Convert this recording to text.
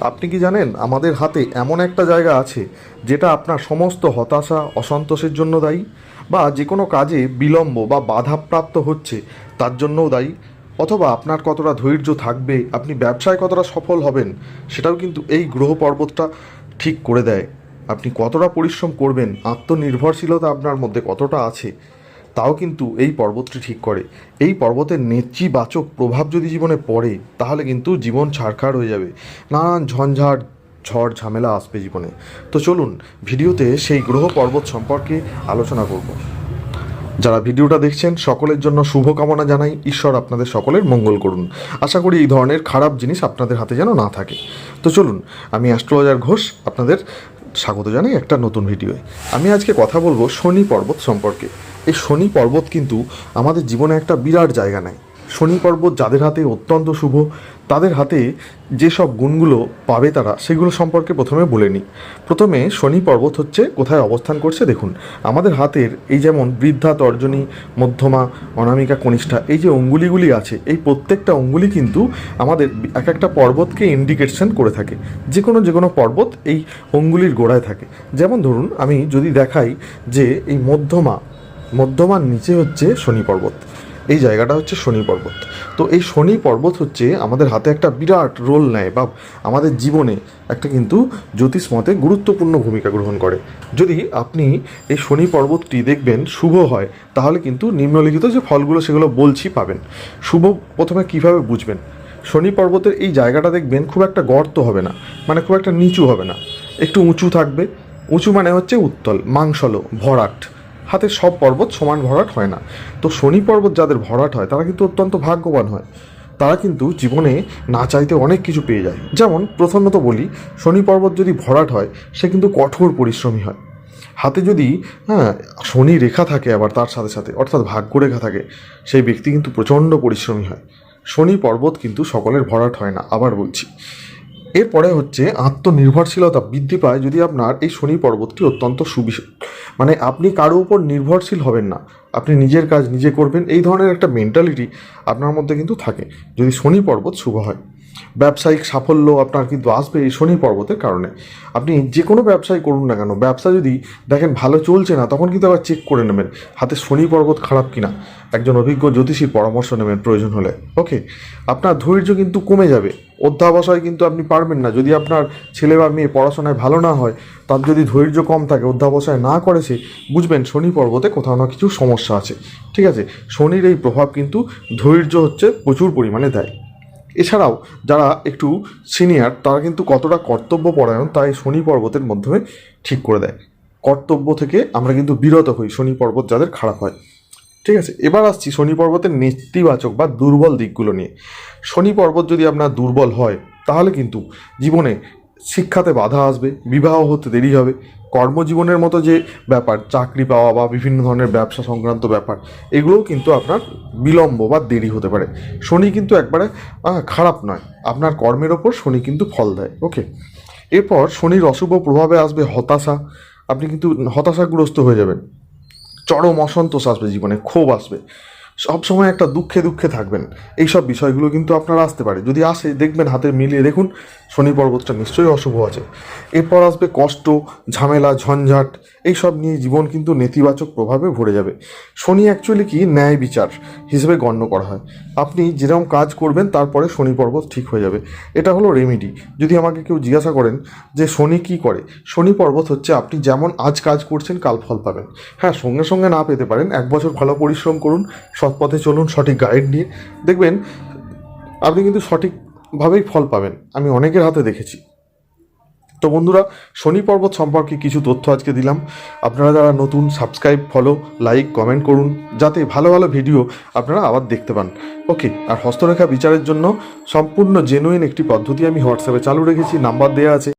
আপনি কি জানেন, আমাদের হাতে এমন একটা জায়গা আছে যেটা আপনার সমস্ত হতাশা অসন্তোষের জন্য দায়ী বা যে কোনো কাজে বিলম্ব বা বাধাপ্রাপ্ত হচ্ছে তার জন্যও দায়ী। অথবা আপনার কতটা ধৈর্য থাকবে, আপনি ব্যবসায় কতটা সফল হবেন, সেটাও কিন্তু এই গ্রহ পর্বতটা ঠিক করে দেয়। আপনি কতটা পরিশ্রম করবেন, আত্মনির্ভরশীলতা আপনার মধ্যে কতটা আছে তাও কিন্তু এই পর্বতটি ঠিক করে। এই পর্বতের নেতিবাচক প্রভাব যদি জীবনে পড়ে, তাহলে কিন্তু জীবন ছাড়খাড় হয়ে যাবে। নানান ঝঞ্ঝাট, ঝড় ঝামেলা আসবে জীবনে। তো চলুন ভিডিওতে সেই গ্রহ পর্বত সম্পর্কে আলোচনা করব। যারা ভিডিওটা দেখছেন, সকলের জন্য শুভকামনা জানাই। ঈশ্বর আপনাদের সকলের মঙ্গল করুন। আশা করি এই ধরনের খারাপ জিনিস আপনাদের হাতে যেন না থাকে। তো চলুন, আমি অ্যাস্ট্রোলজার ঘোষ আপনাদের স্বাগত জানাই একটা নতুন ভিডিওয়ে। আমি আজকে কথা বলব শনি পর্বত সম্পর্কে। এই শনি পর্বত কিন্তু আমাদের জীবনে একটা বিরাট জায়গা নেয়। শনি পর্বত যাদের হাতে অত্যন্ত শুভ, তাদের হাতে যেসব গুণগুলো পাবে তারা, সেগুলো সম্পর্কে প্রথমে বলে নিই। প্রথমে শনি পর্বত হচ্ছে কোথায় অবস্থান করছে, দেখুন। আমাদের হাতের এই যেমন বৃদ্ধা, তর্জনী, মধ্যমা, অনামিকা, কনিষ্ঠা, এই যে অঙ্গুলিগুলি আছে, এই প্রত্যেকটা অঙ্গুলি কিন্তু আমাদের এক একটা পর্বতকে ইন্ডিকেশন করে থাকে। যে কোনো যে কোনো পর্বত এই অঙ্গুলির গোড়ায় থাকে। যেমন ধরুন, আমি যদি দেখাই যে এই মধ্যমা মধ্যমার নিচে হচ্ছে শনি পর্বত। এই জায়গাটা হচ্ছে শনি পর্বত। তো এই শনি পর্বত হচ্ছে আমাদের হাতে একটা বিরাট রোল নেয় বা আমাদের জীবনে একটা কিন্তু জ্যোতিষ মতে গুরুত্বপূর্ণ ভূমিকা গ্রহণ করে। যদি আপনি এই শনি পর্বতটি দেখবেন শুভ হয়, তাহলে কিন্তু নিম্নলিখিত যে ফলগুলো সেগুলো বলছি পাবেন। শুভ প্রথমে কীভাবে বুঝবেন? শনি পর্বতের এই জায়গাটা দেখবেন খুব একটা গর্ত হবে না মানে খুব একটা নিচু হবে না। একটু উঁচু থাকবে। উঁচু মানে হচ্ছে উত্তল, মাংসল, ভরাট। হাতের সব পর্বত সমান ভরাট হয় না। তো শনি পর্বত যাদের ভরাট হয়, তারা কিন্তু অত্যন্ত ভাগ্যবান হয়। তারা কিন্তু জীবনে না চাইতে অনেক কিছু পেয়ে যায়। যেমন প্রথমত বলি, শনি পর্বত যদি ভরাট হয়, সে কিন্তু কঠোর পরিশ্রমী হয়। হাতে যদি হ্যাঁ শনি রেখা থাকে আবার তার সাথে সাথে, অর্থাৎ ভাগ্য রেখা থাকে, সেই ব্যক্তি কিন্তু প্রচণ্ড পরিশ্রমী হয়। শনি পর্বত কিন্তু সকলের ভরাট হয় না, আবার বলছি। এরপরে হচ্ছে আত্মনির্ভরশীলতা বৃদ্ধি পায় যদি আপনার এই শনি পর্বতটি অত্যন্ত সুবিশ মানে আপনি কারও উপর নির্ভরশীল হবেন না। আপনি নিজের কাজ নিজে করবেন, এই ধরনের একটা মেন্টালিটি আপনার মধ্যে কিন্তু থাকে। যদি শনি পর্বত শুভ হয়। ব্যবসায়িক সাফল্য আপনার কিন্তু আসবে এই শনি পর্বতের কারণে। আপনি যে কোনো ব্যবসায় করুন না কেন, ব্যবসা যদি দেখেন ভালো চলছে না, তখন কিন্তু আবার চেক করে নেবেন, হাতে শনি পর্বত খারাপ কিনা। একজন অভিজ্ঞ জ্যোতিষীর পরামর্শ নেবেন প্রয়োজন হলে। ওকে, আপনার ধৈর্য কিন্তু কমে যাবে। অধ্যাবসায় কিন্তু আপনি পারবেন না। যদি আপনার ছেলে বা মেয়ে পড়াশোনায় ভালো না হয়, তার যদি ধৈর্য কম থাকে, অধ্যাবসায় না করে সে, বুঝবেন শনি পর্বতে কোথাও না কিছু সমস্যা আছে। ঠিক আছে? শনির এই প্রভাব কিন্তু ধৈর্য হচ্ছে প্রচুর পরিমাণে দেয়। এছাড়াও যারা একটু সিনিয়র তারা কিন্তু কতটা কর্তব্য পরায়ণ তাই শনি পর্বতের মাধ্যমে ঠিক করে দেয়। কর্তব্য থেকে আমরা কিন্তু বিরত হই শনি পর্বত যাদের খারাপ হয়। ঠিক আছে, এবার আসছি শনি পর্বতের নেতিবাচক বা দুর্বল দিকগুলো নিয়ে। শনি পর্বত যদি আপনার দুর্বল হয়, তাহলে কিন্তু জীবনে শিক্ষাতে বাধা আসবে, বিবাহ হতে দেরি হবে, কর্মজীবনের মতো যে ব্যাপার, চাকরি পাওয়া বা বিভিন্ন ধরনের ব্যবসা সংক্রান্ত ব্যাপার, এগুলোও কিন্তু আপনার বিলম্ব বা দেরি হতে পারে। শনি কিন্তু একবারে খারাপ নয়, আপনার কর্মের ওপর শনি কিন্তু ফল দেয় ওকে এরপর শনির অশুভ প্রভাবে আসবে হতাশা, আপনি কিন্তু হতাশাগ্রস্ত হয়ে যাবেন। চরম অসন্তোষ আসবে জীবনে, ক্ষোভ আসবে। সব সময় একটা দুঃখে দুঃখে থাকবেন। এই সব বিষয়গুলো কিন্তু আপনার আসতে পারে। যদি আসে, দেখবেন হাতে মিলিয়ে দেখুন, শনি পর্বতটা নিশ্চয়ই অশুভ আছে। এরপর আসবে কষ্ট, ঝামেলা, ঝঞ্ঝাট এই সব নিয়ে জীবন কিন্তু নেতিবাচক প্রভাবে ভরে যাবে। শনি অ্যাকচুয়ালি কি? ন্যায় বিচার হিসেবে গণ্য করা হয়। আপনি যেরকম কাজ করবেন, তারপরে শনি পর্বত ঠিক হয়ে যাবে। এটা হলো রেমিডি যদি আমাকে কেউ জিজ্ঞাসা করেন যে, শনি কি করে? শনি পর্বত হচ্ছে আপনি যেমন আজ কাজ করছেন, কাল ফল পাবেন। হ্যাঁ সঙ্গে সঙ্গে না পেতে পারেন। এক বছর ভালো পরিশ্রম করুন পথে চলুন, সঠিক গাইড নিয়ে। দেখবেন, আপনি কিন্তু সঠিকভাবেই ফল পাবেন। আমি অনেকের হাতে দেখেছি। তো বন্ধুরা, শনি পর্বত সম্পর্কে কিছু তথ্য আজকে দিলাম। আপনারা যারা নতুন সাবস্ক্রাইব ফলো লাইক কমেন্ট করুন, যাতে ভালো ভালো ভিডিও আপনারা আবার দেখতে পান। ওকে আর হস্তরেখা বিচারের জন্য সম্পূর্ণ জেনুইন একটি পদ্ধতি আমি হোয়াটসঅ্যাপে চালু রেখেছি নাম্বার দেওয়া আছে।